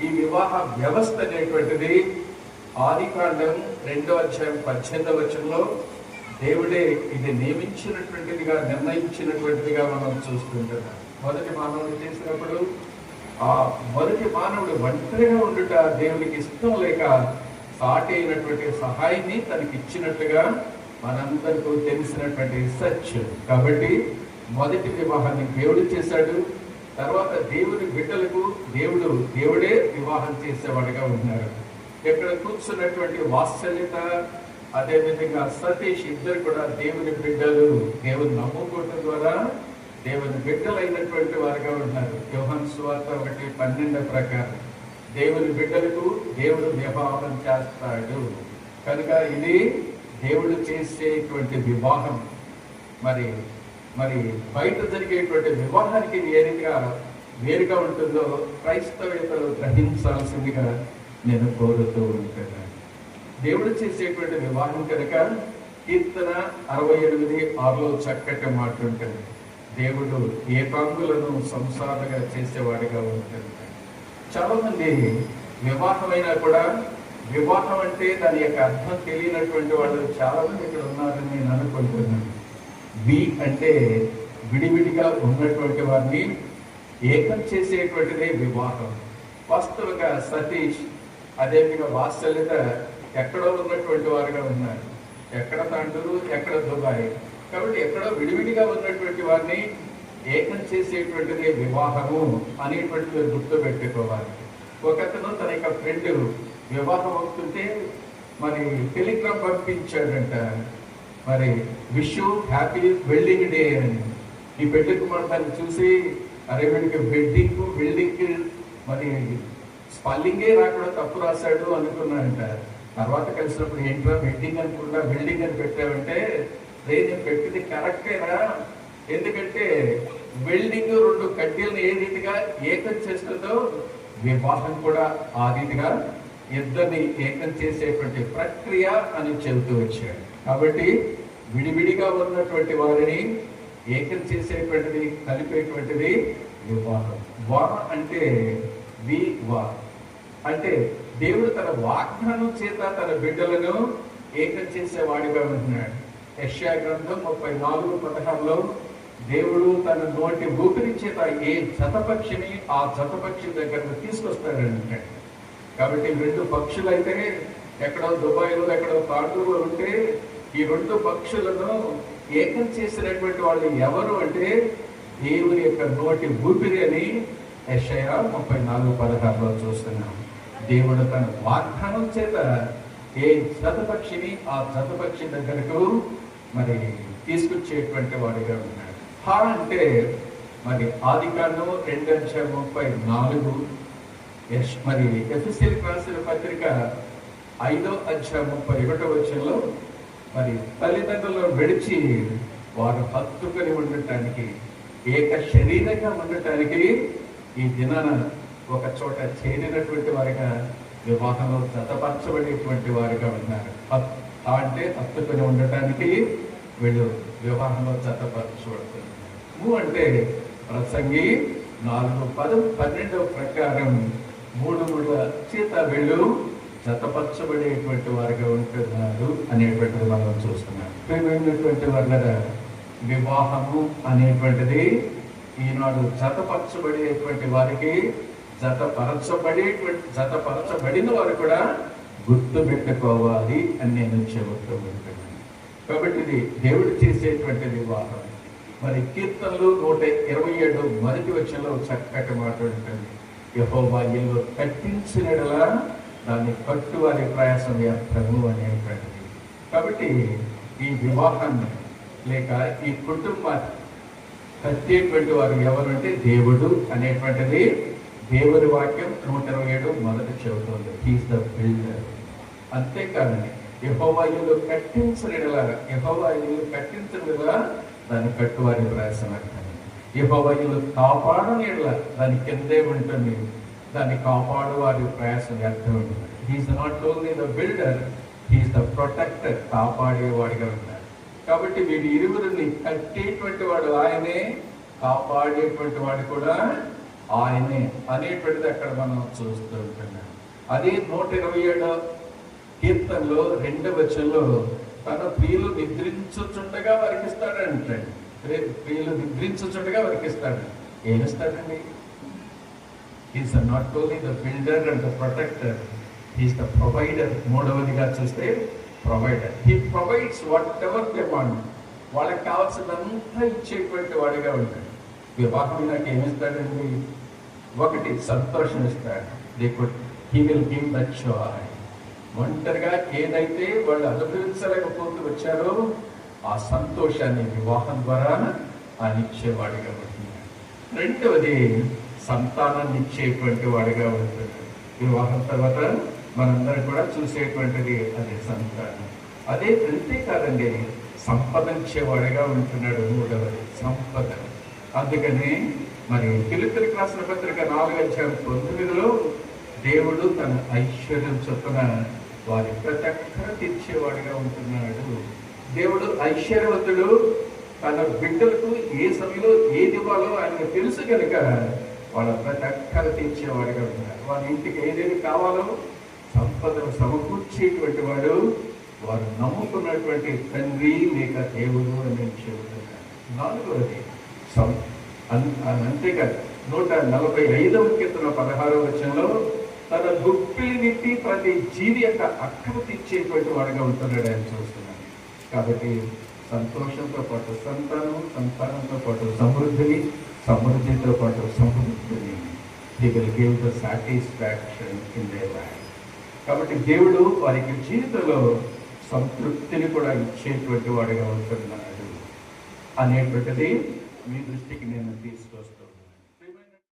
ఈ వివాహ వ్యవస్థ అనేటువంటిది ఆదికాండం రెండో అధ్యాయం పద్దెనిమిదవ వచనంలో దేవుడే ఇది నియమించినటువంటిదిగా నిర్ణయించినటువంటిదిగా మనం చూస్తుంటున్నాం మొదటి మానవుడు చేసినప్పుడు ఆ మొదటి మానవుడు ఒంటరిగా ఉండుట దేవునికి ఇష్టం లేక సాటి అయినటువంటి సహాయాన్ని తనకి ఇచ్చినట్టుగా మనందరికీ తెలిసినటువంటి సత్యం. కాబట్టి మొదటి వివాహాన్ని దేవుడు చేశాడు. తర్వాత దేవుని బిడ్డలకు దేవుడు దేవుడే వివాహం చేసేవాడుగా ఉన్నారు ఇక్కడ కూర్చున్నటువంటి వాత్సల్యత అదేవిధంగా సతీష్ ఇద్దరు కూడా దేవుని బిడ్డలు దేవుని నమ్ముకోవటం ద్వారా దేవుని బిడ్డలైనటువంటి వారుగా ఉన్నారు యోహన్ సువార్త ఒకటి పన్నెండు ప్రకారం. దేవుని బిడ్డలకు దేవుడు వివాహం చేస్తాడు. కనుక ఇది దేవుడు చేసేటువంటి వివాహం. మరి మరి బయట జరిగేటువంటి వివాహానికి నేరుగా వేరుగా ఉంటుందో క్రైస్తవేతలు గ్రహించాల్సిందిగా నేను కోరుతూ ఉంటాను. దేవుడు చేసేటువంటి వివాహం కనుక కీర్తన అరవై ఎనిమిది ఆరులో చక్కటి మాట ఉంటుంది. దేవుడు ఏకాంగులను సంసారంగా చేసేవాడిగా ఉంటుంది చాలా మంది వివాహమైనా కూడా వివాహం అంటే దాని యొక్క అర్థం తెలియనటువంటి వాళ్ళు చాలా మంది ఇక్కడ ఉన్నారని నేను అనుకుంటున్నాను. వి అంటే విడివిడిగా ఉన్నటువంటి వారిని ఏకం చేసేటువంటిదే వివాహం. వాస్తవంగా సతీష్ అదేవిధంగా వాత్సల్యత ఎక్కడో ఉన్నటువంటి వారుగా ఉన్నారు. ఎక్కడ తండ్రులు ఎక్కడ దుబాయ్. కాబట్టి ఎక్కడో విడివిడిగా ఉన్నటువంటి వారిని ఏకం చేసేటువంటిది వివాహము అనేటువంటిది గుర్తు పెట్టుకోవాలి ఒకతను తన యొక్క ఫ్రెండ్ వివాహం అవుతుంటే మరి టెలిగ్రామ్ పంపించాడంట. మరి విష్ హ్యాపీ వెల్డింగ్ డే అని. ఈ పెళ్ళి మనం చూసి అరే వీడికి వెడ్డింగ్ వెల్డింగ్ మరి స్పెల్లింగే రాకుండా తప్పు రాశాడు అనుకున్నాడంట తర్వాత కలిసినప్పుడు ఏంటో వెడ్డింగ్ అనుకుండా వెల్డింగ్ అని పెట్టావంటే నేను పెట్టింది కరెక్టేనా ఎందుకంటే వెల్డింగ్ రెండు కడ్డీలను ఏ రీతిగా ఏకం చేస్తుందో వివాహం కూడా ఆ రీతిగా ఇద్దరిని ఏకం చేసేటువంటి ప్రక్రియ అని చెబుతూ వచ్చాడు. కాబట్టి విడివిడిగా ఉన్నటువంటి వారిని ఏకం చేసేటువంటిది కలిపేటువంటిది వివాహం. వా అంటే వి వా. అంటే దేవుడు తన వాగ్దానం చేత తన బిడ్డలను ఏకం చేసేవాడిగా ఉంటున్నాడు. యెషయా గ్రంథం ముప్పై నాలుగు పథకంలో దేవుడు తన నోటి ఊపిరి చేత ఏ జతపక్షిని ఆ జతపక్షి దగ్గరకు అంటాడు కాబట్టి రెండు పక్షులైతే ఎక్కడో దుబాయ్లో ఎక్కడో కాటూరులో ఉంటే ఈ రెండు పక్షులను ఏకం చేసినటువంటి వాళ్ళు ఎవరు అంటే దేవుని యొక్క నోటి ఊపిరి అని యెషయ ముప్పై నాలుగు పదహారులో చూస్తున్నాం. దేవుడు తన వాగ్దానం చేత ఏ జతపక్షిని ఆ జతపక్షి దగ్గరకు మరి తీసుకొచ్చేటువంటి వాడిగా ఉన్నాడు. హా అంటే మరి ఆది కాండం రెండు అధ్యాయం ముప్పై నాలుగు. మరి ఎఫ్ఎస్ఎల్ రాసిన పత్రిక ఐదో అధ్యాయం ముప్పై ఒకటో వచ్చంలో మరి తల్లిదండ్రులను విడిచి వారు హత్తుకొని ఉండటానికి ఏక శరీరంగా ఉండటానికి ఈ దినాన ఒక చోట చేరినటువంటి వారిగా వివాహంలో జతపరచబడేటువంటి వారిగా ఉన్నారు. అంటే హత్తుకొని ఉండటానికి వీళ్ళు వివాహంలో జతపరచబడుతున్నారు. అంటే ప్రసంగి నాలుగు పదం పన్నెండవ ప్రకారం మూడు మూడు చేత వీళ్ళు జతపరచబడేటువంటి వారిగా ఉంటున్నారు అనేటువంటిది మనం చూస్తున్నాం. ప్రియమైనటువంటి వాళ్ళ వివాహము అనేటువంటిది ఈనాడు జతపరచబడేటువంటి వారికి జతపరచబడేటువంటి జతపరచబడిన వారు కూడా గుర్తు పెట్టుకోవాలి అని నేను చెబుతూ ఉంటున్నాను. కాబట్టి ఇది దేవుడు చేసేటువంటి వివాహం. మరి కీర్తనలు నూట ఇరవై ఏడు మొదటి వచ్చంలో చక్కటి మాట ఉంటుంది. యహోవా ఇల్లు కట్టించినడలా దాన్ని కట్టువారి ప్రయాసం వ్యర్థము అనేటువంటిది కాబట్టి ఈ వివాహాన్ని లేక ఈ కుటుంబాన్ని కట్టేటువంటి వారు ఎవరంటే దేవుడు అనేటువంటిది దేవుడి వాక్యం నూట ఇరవై ఏడు మొదట చెబుతుంది. హీస్ ద బిల్డర్ అంతేకాదండి యహోవా కట్టించలేలాగా కట్టించలేలా యహోవా కట్టించలేలా దాన్ని కట్టువారి ప్రయాసం యహోవా ఇల్లు కాపాడలేలా దాని కిందే ఉంటుంది దాన్ని కాపాడువారి ప్రయాసం వ్యర్థం ఉంటుంది he's not only the builder he's the protector కాపాడేవాడిగా ఉంటాడు కాబట్టి వీడి ఇరువురిని కట్టేటువంటి వాడు ఆయనే కాపాడేటువంటి వాడు కూడా ఆయనే అనేటువంటిది అక్కడ మనం చూస్తూ ఉంటున్నాం అదే నూట ఇరవై ఏడో కీర్తనలో రెండవ వచనంలో తన ప్రియులు నిద్రించుచుండగా వారికి రేపు ప్రియులు నిద్రించుచుండగా వారికి ఏమిస్తాడండి is not only the builder and the protector is the provider మూడవదిగా చూస్తే provider he provides whatever they want వాళ్ళకి కావాల్సినంతా ఇచ్చేటువంటి వాడిగా ఉంటాడు. వివాహం నాకు ఏమిస్తాడండి ఒకటి సంతోషం ఇస్తాడు. They he will give the joy ఒంటరిగా ఏదైతే వాళ్ళు అనుభవించలేకపోతూ వచ్చారో ఆ సంతోషాన్ని వివాహం ద్వారా ఆయన ఇచ్చేవాడిగా ఉంటున్నాడు. రెండవది సంతానాన్ని ఇచ్చేటువంటి వాడిగా ఉంటుంది. వివాహం తర్వాత మనందరం కూడా చూసేటువంటిది అదే సంతానం. అదే అంతేకాదండి కాదండి సంపదించేవాడిగా ఉంటున్నాడు మూడవది సంపద. అందుకని మరి పిలుపులకు రాసిన పత్రిక నాలుగు అధ్యాయం పంతొమ్మిదిలో దేవుడు తన ఐశ్వర్యం చొప్పున వారి ప్రతి ఒక్కర తీర్చేవాడిగా ఉంటున్నాడు. దేవుడు ఐశ్వర్యవంతుడు తన బిడ్డలకు ఏ సమయంలో ఏది ఇవ్వాలో ఆయనకు తెలుసు కనుక వాళ్ళ ప్రతి అక్కర తీర్చేవాడిగా ఉంటున్నాడు వాళ్ళ ఇంటికి ఏదేమి కావాలో సంపదను సమకూర్చేటువంటి వాడు వారు నమ్ముకున్నటువంటి తండ్రి లేక దేవుడు అని నేను చెబుతున్నాను. నాలుగవది సం- అంతేకాదు నూట నలభై ఐదవ కీర్తన పదహారవ వచనంలో తన దుప్పిలి నిట్టి ప్రతి జీవి యొక్క అక్కర తీర్చేటువంటి వాడుగా ఉంటున్నాడు ఆయన చూస్తున్నాను కాబట్టి సంతోషంతో పాటు సంతానం సంతానంతో పాటు సమృద్ధిని సమృద్ధితో పాటు సమృద్ధిని దీని will give the satisfaction in their life కాబట్టి దేవుడు వారికి జీవితంలో సంతృప్తిని కూడా ఇచ్చేటువంటి వాడిగా ఉంటున్నాడు. అనేటువంటిది మీ దృష్టికి నేను తీసుకు